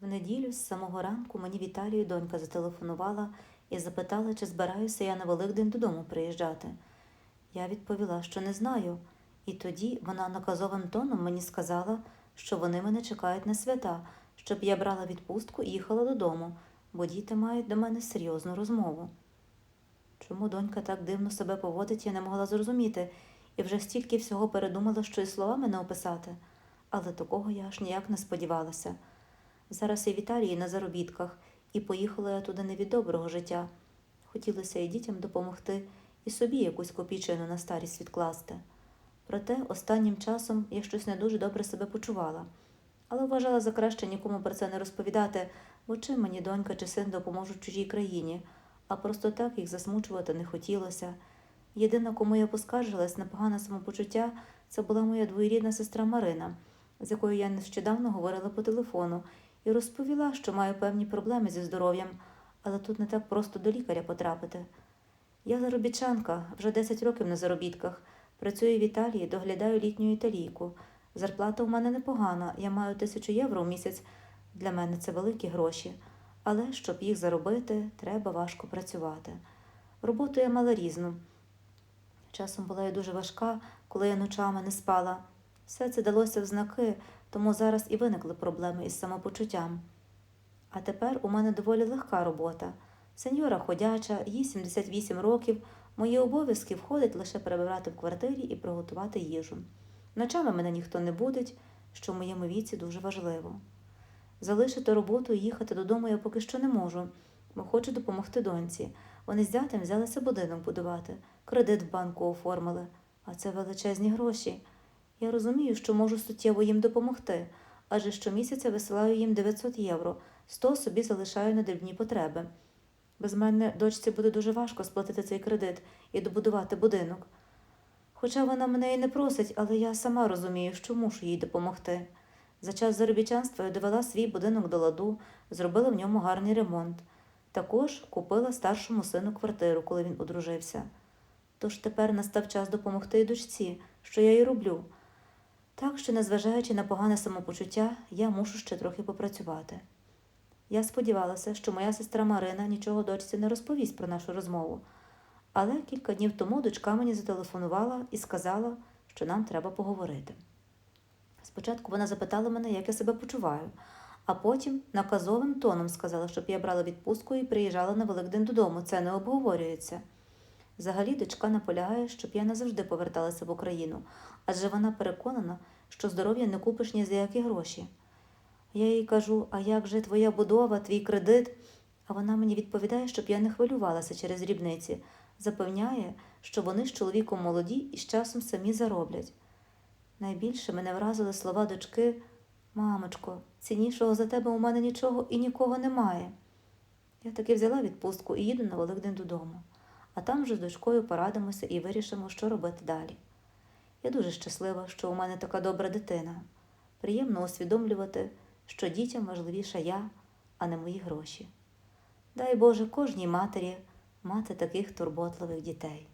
В неділю з самого ранку мені Віталію донька зателефонувала і запитала, чи збираюся я на Великдень додому приїжджати. Я відповіла, що не знаю, і тоді вона наказовим тоном мені сказала, що вони мене чекають на свята, щоб я брала відпустку і їхала додому, бо діти мають до мене серйозну розмову. Чому донька так дивно себе поводить, я не могла зрозуміти, і вже стільки всього передумала, що і словами не описати, але такого я аж ніяк не сподівалася. Зараз я в Італії на заробітках, і поїхала я туди не від доброго життя. Хотілося і дітям допомогти, і собі якусь копійчину на старість відкласти. Проте останнім часом я щось не дуже добре себе почувала, але вважала за краще нікому про це не розповідати, бо чим мені донька чи син допоможуть чужій країні, а просто так їх засмучувати не хотілося. Єдина, кому я поскаржилась на погане самопочуття, це була моя двоюрідна сестра Марина, з якою я нещодавно говорила по телефону, і розповіла, що маю певні проблеми зі здоров'ям, але тут не так просто до лікаря потрапити. Я заробітчанка, вже 10 років на заробітках. Працюю в Італії, доглядаю літню італійку. Зарплата у мене непогана, я маю тисячу євро в місяць. Для мене це великі гроші. Але щоб їх заробити, треба важко працювати. Роботу я мала різну. Часом була я дуже важка, коли я ночами не спала. Все це далося в знаки, тому зараз і виникли проблеми із самопочуттям. А тепер у мене доволі легка робота. Сеньора ходяча, їй 78 років. Мої обов'язки входить лише перебирати в квартирі і приготувати їжу. Ночами мене ніхто не будить, що в моєму віці дуже важливо. Залишити роботу і їхати додому я поки що не можу, бо хочу допомогти доньці. Вони з зятем взялися будинок будувати, кредит в банку оформили, а це величезні гроші. Я розумію, що можу суттєво їм допомогти, адже щомісяця висилаю їм 900 євро, 100 собі залишаю на дрібні потреби. Без мене дочці буде дуже важко сплатити цей кредит і добудувати будинок. Хоча вона мене і не просить, але я сама розумію, що мушу їй допомогти. За час заробітчанства я довела свій будинок до ладу, зробила в ньому гарний ремонт. Також купила старшому сину квартиру, коли він одружився. Тож тепер настав час допомогти й дочці, що я й роблю. Так що, незважаючи на погане самопочуття, я мушу ще трохи попрацювати. Я сподівалася, що моя сестра Марина нічого дочці не розповість про нашу розмову, але кілька днів тому дочка мені зателефонувала і сказала, що нам треба поговорити. Спочатку вона запитала мене, як я себе почуваю, а потім наказовим тоном сказала, щоб я брала відпустку і приїжджала на Великдень додому. Це не обговорюється. Взагалі, дочка наполягає, щоб я назавжди поверталася в Україну, адже вона переконана, що здоров'я не купиш ні за які гроші. Я їй кажу, а як же твоя будова, твій кредит? А вона мені відповідає, щоб я не хвилювалася через дрібниці, запевняє, що вони з чоловіком молоді і з часом самі зароблять. Найбільше мене вразили слова дочки Мамочко, ціннішого за тебе у мене нічого і нікого немає. Я таки взяла відпустку і їду на Великдень додому, а там вже з дочкою порадимося і вирішимо, що робити далі. Я дуже щаслива, що у мене така добра дитина. Приємно усвідомлювати, що дітям важливіша я, а не мої гроші. Дай Боже кожній матері мати таких турботливих дітей.